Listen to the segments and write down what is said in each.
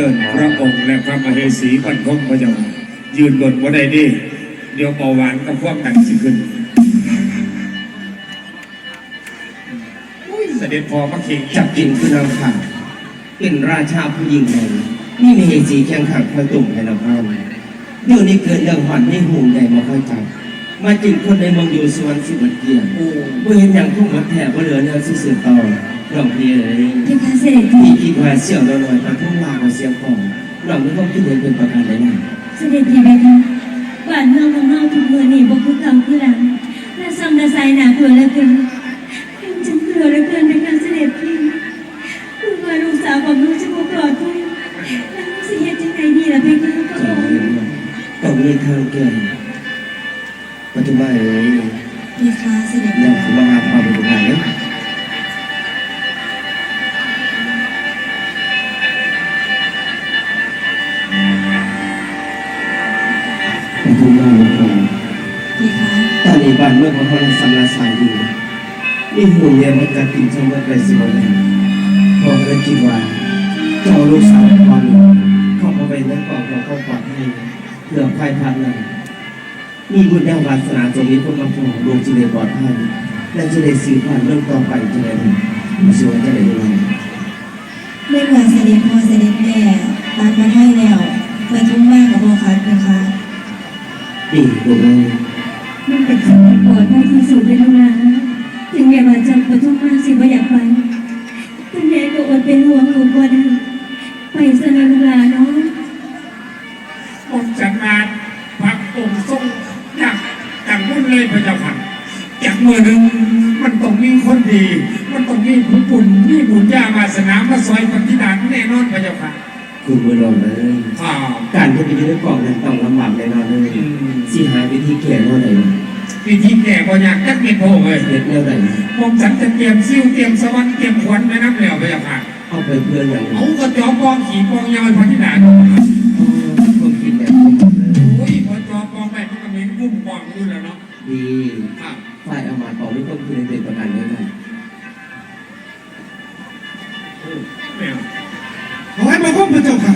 เจิญพระองค์และพระมเหสีบรรทมพระเจ้าค่ะยืนบนบ่ได้ดิเดี๋ยวเบาหวานกับพวกกันสิขึ้นอุ้ยเสด็จพอพระเข่งจับกินคือนางขาเป็นราชาผู้ยิ่งใหญ่นี่มีเหตุสีแข่งขันคอยตุ่มให้เราเข้าเดี๋ยวนี้เกิดเรื่องหอนให้หูใหญ่มาค่อยจับมาจิงคนในเมืองอยู่สวรรค์สิบัดเกียรติโอ้บ่เห็นอย่างทุ่งมัดแถบบ่เหลือเนื้อสื่อต่อ ลองพี่เลยเพคะเสด็จพี่พี่คิดว่าเสี่ยวน้อยๆตอนทุ่งลาของเสียงของลองไม่ต้องคิดเห็นเป็นประการใดนะเสด็จพี่เพคะบ้านเมืองของเราทุกเมืองนี่บ่คือเก่าคือหลังน่าซ้ำน่าใสหนาเกลือเหลือเกินยังจังเกลือเหลือเกินเพคะเสด็จพี่คือว่าลูกสาวของลูกจะบ่ปลอดภัยแล้วลูกสิเฮ็ดจังไงดีล่ะเพคะพระจองเห็นค์ว่าต้องมีทางแก้ปัจจุบันเลยเพคะเสด็จยัพี่งมาหาความเป็นไปได้เลย บ้านเมืองของเขาสำนักสายดีนี่หูเมียมันจะกินชมว่าไปสิวันไหนพ่อก็เลยคิดว่าเจ้าลูกสาวพ่อนี่เข้ามาไปในกล่องเราเข้าปลอดให้เผื่อภัยพันเลยมีบุญแนววาสนาจงมีคนมาพบดวงจิเลปลอดภัยและจะได้สื่อผ่านเรื่องต่อไปจะได้มาสู่จะได้ด้วยเมื่อว่าเสด็จพ่อเสด็จแม่ตามมาให้แล้วมาทุ่มมากกับพ่อคันเพคะดีลูกเอ้ย ไปสนามลาเนาะองค์จันมาพระองค์ทรงอยากจังมุ่นเลยพระเจ้าค่ะจากเมื่อหนึ่งมันต้องมีคนดี มันต้องมีผู้บุญมีบุญญาวาสนามาซอยปฏิดานแน่นอนพระเจ้าค่ะคุณบุญรอดเลยข่าวการที่ไปอยู่ในกล่องนั้นต้องลำบากแน่นอนเลยสิหาวิธีแก้เท่าไหร่วิธีแก่ก็อยากจักเมียนโพเลยเฮ็ดแนวใดผมฉันจะเตรียมซิ่วเตรียมสวรรค์เตรียมขวัญไว้น้ำเหลวพระเจ้าค่ะ เอาไปเพื่ออย่างเอากระจอกปองขี่ปองยาวพระธิดาผมคิดแบบผมเลยโอ้ยพอจอปองไปมันก็มีกุ้มปองอยู่แล้วเนาะดีครับฝ่ายเอามาต่อไม่ต้องคืนเป็นประกันได้ไหมแมวขอให้มาพบพระเจ้าค่ะ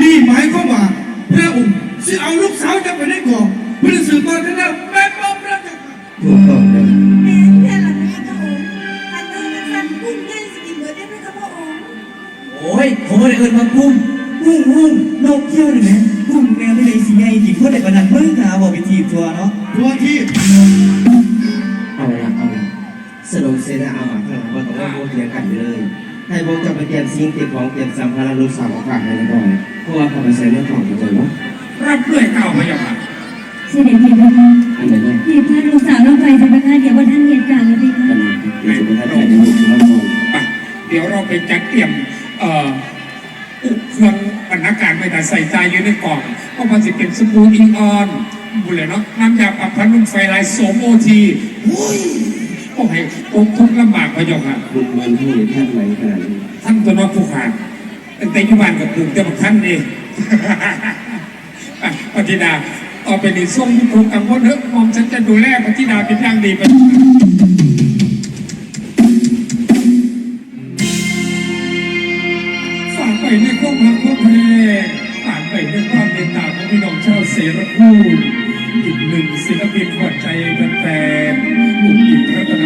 นี่หมายความว่าพระองค์สิเอาลูกสาวจะไปในกองเพื่อสืบทอดกันแล้วแม่ป้อมพระเจ้าค่ะถูกต้องเลยแม่แค่หลังนี้พระองค์อันนั้นมันสั่นกุ้งให โอ้ยผมไม่ได้เอินมากุ้งกุ้งกุ้งนกเที่ยวหนึ่งไหมกุ้งแมวที่ไหนสีใหญ่กี่คนแต่ประดันเพิ่งหาบอกไปทีบทัวร์เนาะตัวที่เอาละเอาละสนุกเสนาอามาข้างหลังว่าต้องว่าโมเทียงกันอยู่เลยให้พวกเจ้าไปเตรียมสิ่งเตรียมของเตรียมสัมภาระลูกสาวของฝากให้ในกองเพราะว่าเขาไปใส่ในกล่องเข้าใจไหมรับด้วยเก้าพระเจ้าค่ะเสด็จพี่เพคะอันไหนเนี่ยพี่พาลูกสาวเราไปจะไปคะเดี๋ยววันท่านเหตุการณ์เลยพี่คะกันนะเดี๋ยวจะไปทัดทายในลูกที่น้องมองไปเดี๋ยวเราไปจัดเตรียม เอ่ออุปเครื่องบรรณาการไปแต่ใส่ใจอยู่ในกล่องก็มันจะเป็นสบู่อิงออนบุเลยเนาะน้ำยาปรับพัดลมไฟลายโสมโอทีโอ้ยโอ้ยอมทุกข์ลำบากพระเจ้าค่ะคุณมันให้แทบไหนขนาดนี้ท่านตัวนอกผู้ขาดตั้งแต่อยุบานกับกลุ่มแต่บางท่านเองอะปฏิดาต่อไปนี้ส่งทุกคนกังวลเถอะมองฉันจะดูแลปฏิดาเป็นอย่างดีไป ในความรักความเพลงฝากไปด้วยความเมตตาของพี่น้องชาวเสรภูมิอีกหนึ่งศิลปินขวัญใจแฟนๆกลุ่มอีกรัตน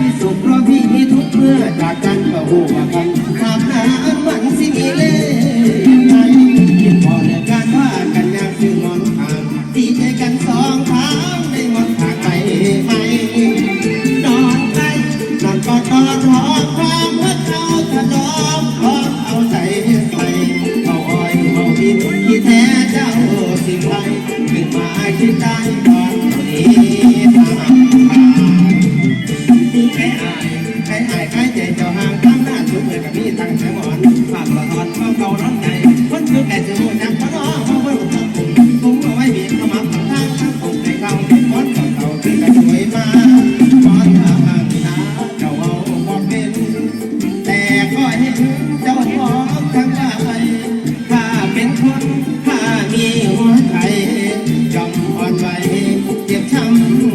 ที่สุขเพราะพี่มีทุกเมื่อจากกันก็โหว่ากันครับ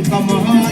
como